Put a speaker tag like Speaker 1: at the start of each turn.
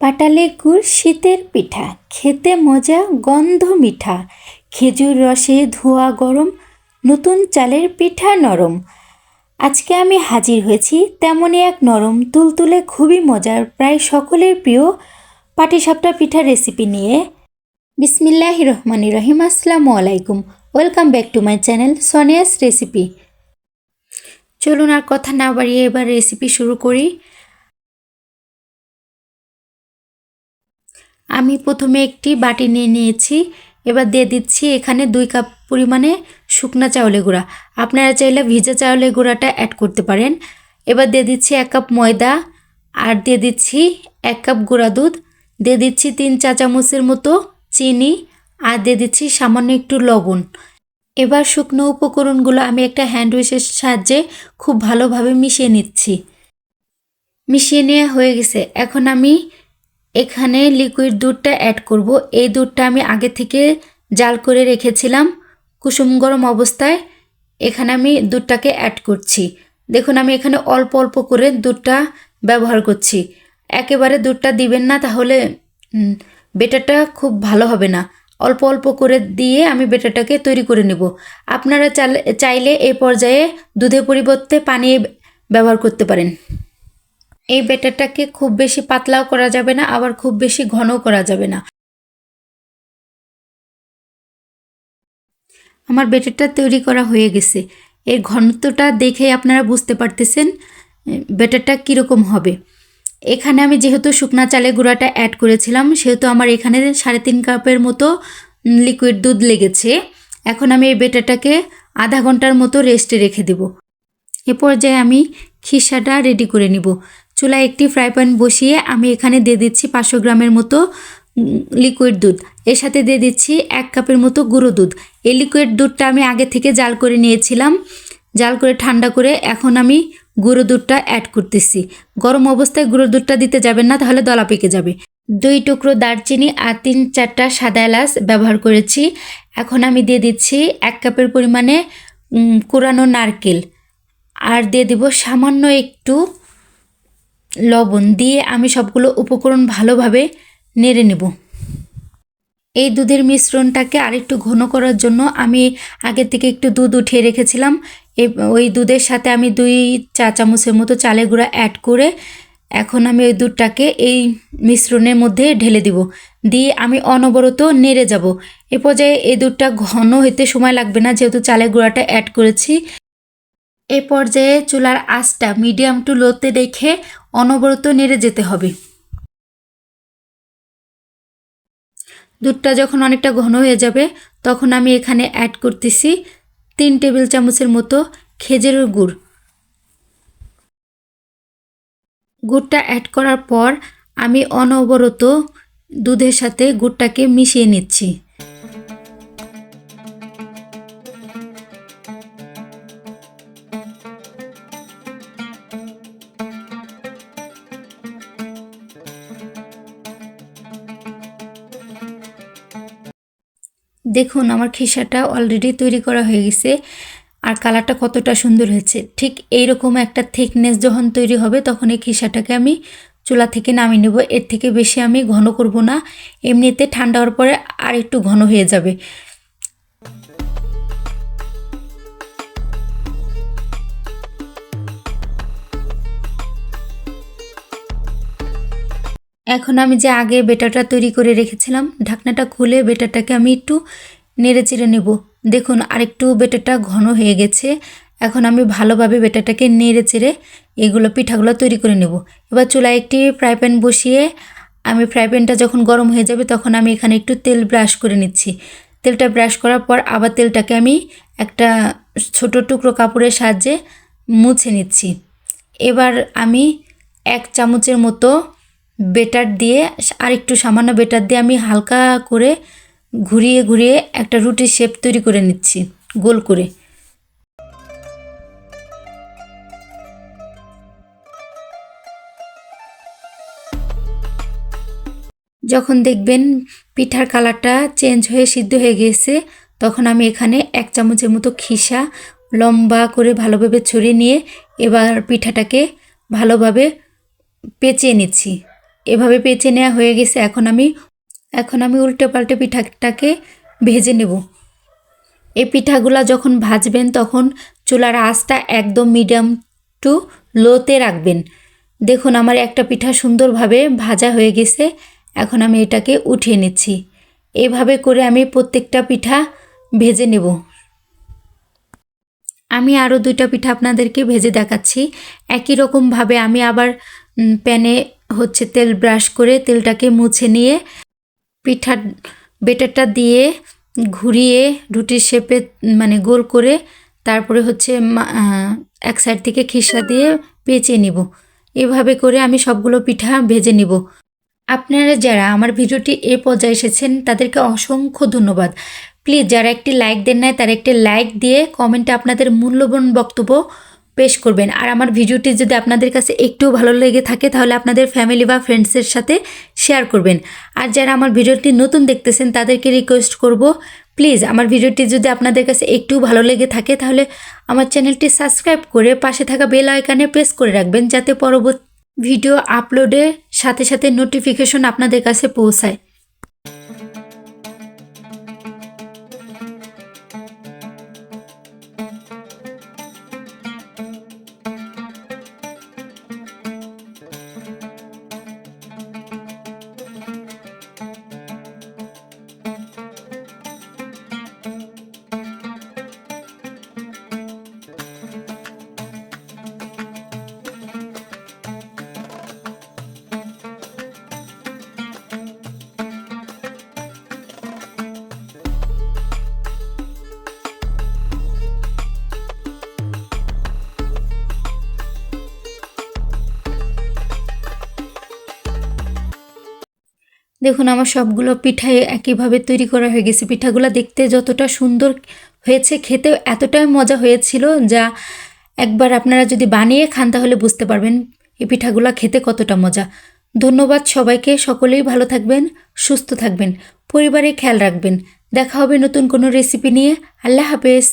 Speaker 1: পাটালে গুড়, শীতের পিঠা, খেতে মজা, গন্ধ মিঠা, খেজুর রসে ধোয়া গরম, নতুন চালের পিঠা নরম। আজকে আমি হাজির হয়েছি তেমনই এক নরম, তুলতুলে খুবই মজার, প্রায় সকলের প্রিয় পাটিসাপটা পিঠা রেসিপি নিয়ে। বিসমিল্লাহ রহমানি রহিম, আসসালামু আলাইকুম। Welcome back to my channel Sonia's recipe চলুন আর কথা না বাড়িয়ে এবার রেসিপি শুরু করি। আমি প্রথমে একটি বাটি নিয়ে নিয়েছি। এবার দিয়ে দিচ্ছি এখানে দুই কাপ পরিমাণে শুকনা চাউলের গুঁড়া। আপনারা চাইলে ভিজা চাউলের গুঁড়াটা অ্যাড করতে পারেন। এবার দিয়ে দিচ্ছি এক কাপ ময়দা আর দিয়ে দিচ্ছি এক কাপ গুঁড়া দুধ। দিয়ে দিচ্ছি তিন চা চামচের মতো চিনি আর দিয়ে দিচ্ছি সামান্য একটু লবণ। এবার শুকনো উপকরণগুলো আমি একটা হ্যান্ড উইশের সাহায্যে খুব ভালোভাবে মিশিয়ে নিচ্ছি। মিশিয়ে নেওয়া হয়ে গেছে। এখন আমি এখানে লিকুইড দুধটা অ্যাড করব। এই দুধটা আমি আগে থেকে জাল করে রেখেছিলাম কুসুম গরম অবস্থায়। এখানে আমি দুধটাকে অ্যাড করছি। দেখুন, আমি এখানে অল্প অল্প করে দুধটা ব্যবহার করছি। একেবারে দুধটা দিবেন না, তাহলে বেটারটা খুব ভালো হবে না। অল্প অল্প করে দিয়ে আমি বেটারটাকে তৈরি করে নেব। আপনারা চাইলে এই পর্যায়ে দুধের পরিবর্তে পানি ব্যবহার করতে পারেন। এই ব্যাটারটাকে খুব বেশি পাতলাও করা যাবে না, আবার খুব বেশি ঘনও করা যাবে না। আমার ব্যাটারটা তৈরি করা হয়ে গেছে। এর ঘনত্বটা দেখে আপনারা বুঝতে পারতেছেন ব্যাটারটা কীরকম হবে। এখানে আমি যেহেতু শুকনা চালের গুঁড়াটা অ্যাড করেছিলাম, সেহেতু আমার এখানে সাড়ে তিন কাপের মতো লিকুইড দুধ লেগেছে। এখন আমি এই ব্যাটারটাকে আধা ঘণ্টার মতো রেস্টে রেখে দেব। এ পর্যায়ে আমি খিসাটা রেডি করে নিব। চুলায় একটি ফ্রাই প্যান বসিয়ে আমি এখানে দিয়ে দিচ্ছি পাঁচশো গ্রামের মতো লিকুইড দুধ। এর সাথে দিয়ে দিচ্ছি এক কাপের মতো গুঁড়ো দুধ। এই লিকুইড দুধটা আমি আগে থেকে জাল করে নিয়েছিলাম। জাল করে ঠান্ডা করে এখন আমি গুঁড়ো দুধটা অ্যাড করতেছি। গরম অবস্থায় গুঁড়ো দুধটা দিতে যাবেন না, তাহলে দলা পেকে যাবে। দুই টুকরো দারচিনি আর তিন চারটা সাদা এলাচ ব্যবহার করেছি। এখন আমি দিয়ে দিচ্ছি এক কাপের পরিমাণে কোরানো নারকেল। আর দিয়ে দিব সামান্য একটু লবণ দিয়ে আমি সবগুলো উপকরণ ভালোভাবে নেড়ে নেব। এই দুধের মিশ্রণটাকে আরেকটু ঘন করার জন্য আমি আগে থেকে একটু দুধ উঠিয়ে রেখেছিলাম। ওই দুধের সাথে আমি দুই চা চামচের মতো চালের গুঁড়া অ্যাড করে এখন আমি ওই দুধটাকে এই মিশ্রণের মধ্যে ঢেলে দিব। দিয়ে আমি অনবরত নেড়ে যাব। এ পর্যায়ে এই দুধটা ঘন হইতে সময় লাগবে না, যেহেতু চালের গুঁড়াটা অ্যাড করেছি। এ পর্যায়ে চুলার আঁচটা মিডিয়াম টু লোতে রেখে অনবরত নেড়ে যেতে হবে। দুধটা যখন অনেকটা ঘন হয়ে যাবে, তখন আমি এখানে অ্যাড করতেছি তিন টেবিল চামচের মতো খেজুরের গুড়। গুড়টা অ্যাড করার পর আমি অনবরত দুধের সাথে গুড়টাকে মিশিয়ে নিচ্ছি। দেখুন, আমার খিসাটা অলরেডি তৈরি করা হয়ে গেছে আর কালারটা কতটা সুন্দর হয়েছে। ঠিক এইরকম একটা থিকনেস যখন তৈরি হবে, তখন এই খিসাটাকে আমি চুলা থেকে নামিয়ে নেব। এর থেকে বেশি আমি ঘন করব না। এমনিতে ঠান্ডা হওয়ার পরে আর একটু ঘন হয়ে যাবে। এখন আমি যে আগে বেটারটা তৈরি করে রেখেছিলাম, ঢাকনাটা খুলে বেটারটাকে আমি একটু নেড়ে চেড়ে নেব। দেখুন, আরেকটু বেটারটা ঘন হয়ে গেছে। এখন আমি ভালোভাবে বেটারটাকে নেড়ে চেড়ে এগুলো পিঠাগুলো তৈরি করে নেব। এবার চুলায় একটি ফ্রাই প্যান বসিয়ে আমি ফ্রাই প্যানটা যখন গরম হয়ে যাবে তখন আমি এখানে একটু তেল ব্রাশ করে নিচ্ছি। তেলটা ব্রাশ করার পর আবার তেলটাকে আমি একটা ছোট টুকরো কাপড়ের সাহায্যে মুছে নিচ্ছি। এবার আমি এক চামচের মতো বেটার দিয়ে আর একটু সামান্য বেটার দিয়ে আমি হালকা করে ঘুরিয়ে ঘুরিয়ে একটা রুটির শেপ তৈরি করে নিচ্ছি, গোল করে। যখন দেখবেন পিঠার কালারটা চেঞ্জ হয়ে সিদ্ধ হয়ে গিয়েছে তখন আমি এখানে এক চামচের মতো খিসা লম্বা করে ভালোভাবে ছড়িয়ে নিয়ে এবার পিঠাটাকে ভালোভাবে পেঁচিয়ে নিচ্ছি। এভাবে পেঁচে নেওয়া হয়ে গেছে, এখন আমি এখন আমি উল্টে পাল্টে পিঠাটাকে ভেজে নেব। এই পিঠাগুলা যখন ভাজবেন তখন চুলার আঁচটা একদম মিডিয়াম টু লোতে রাখবেন। দেখুন আমার একটা পিঠা সুন্দরভাবে ভাজা হয়ে গেছে, এখন আমি এটাকে উঠিয়ে নিচ্ছি। এভাবে করে আমি প্রত্যেকটা পিঠা ভেজে নেব। আমি আরও দুইটা পিঠা আপনাদেরকে ভেজে দেখাচ্ছি। একই রকমভাবে আমি আবার প্যানে হচ্ছে তেল ব্রাশ করে তেলটাকে মুছে নিয়ে পিঠার বেটারটা দিয়ে ঘুরিয়ে রুটির শেপে মানে গোল করে তারপরে হচ্ছে এক সাইড থেকে খিসা দিয়ে পেঁচে নিব। এভাবে করে আমি সবগুলো পিঠা ভেজে নিব। আপনারা যারা আমার ভিডিওটি এ পর্যায়ে এসেছেন, তাদেরকে অসংখ্য ধন্যবাদ। প্লিজ যারা একটি লাইক দেন নাই, তারা একটি লাইক দিয়ে কমেন্টে আপনাদের মূল্যবান বক্তব্য পেশ করবেন। আর আমার ভিডিওটি যদি আপনাদের কাছে একটু ভালো লেগে থাকে, তাহলে আপনাদের ফ্যামিলি বা ফ্রেন্ডসের সাথে শেয়ার করবেন। আর যারা আমার ভিডিওটি নতুন দেখতেছেন, তাদেরকে রিকোয়েস্ট করব প্লিজ আমার ভিডিওটি যদি আপনাদের কাছে একটু ভালো লেগে থাকে, তাহলে আমার চ্যানেলটি সাবস্ক্রাইব করে পাশে থাকা বেল আইকনে প্রেস করে রাখবেন, যাতে পরবর্তী ভিডিও আপলোডের সাথে সাথে নোটিফিকেশন আপনাদের কাছে পৌঁছায়। দেখুন, আমার সবগুলো পিঠাই একইভাবে তৈরি করা হয়ে গেছে। পিঠাগুলো দেখতে যতটা সুন্দর হয়েছে খেতে এতটাই মজা হয়েছিল যা একবার আপনারা যদি বানিয়ে খান তাহলে বুঝতে পারবেন এই পিঠাগুলো খেতে কতটা মজা। ধন্যবাদ সবাইকে, সকলেই ভালো থাকবেন, সুস্থ থাকবেন পরিবারে খেয়াল রাখবেন। দেখা হবে নতুন কোনো রেসিপি নিয়ে। আল্লাহ হাফেজ।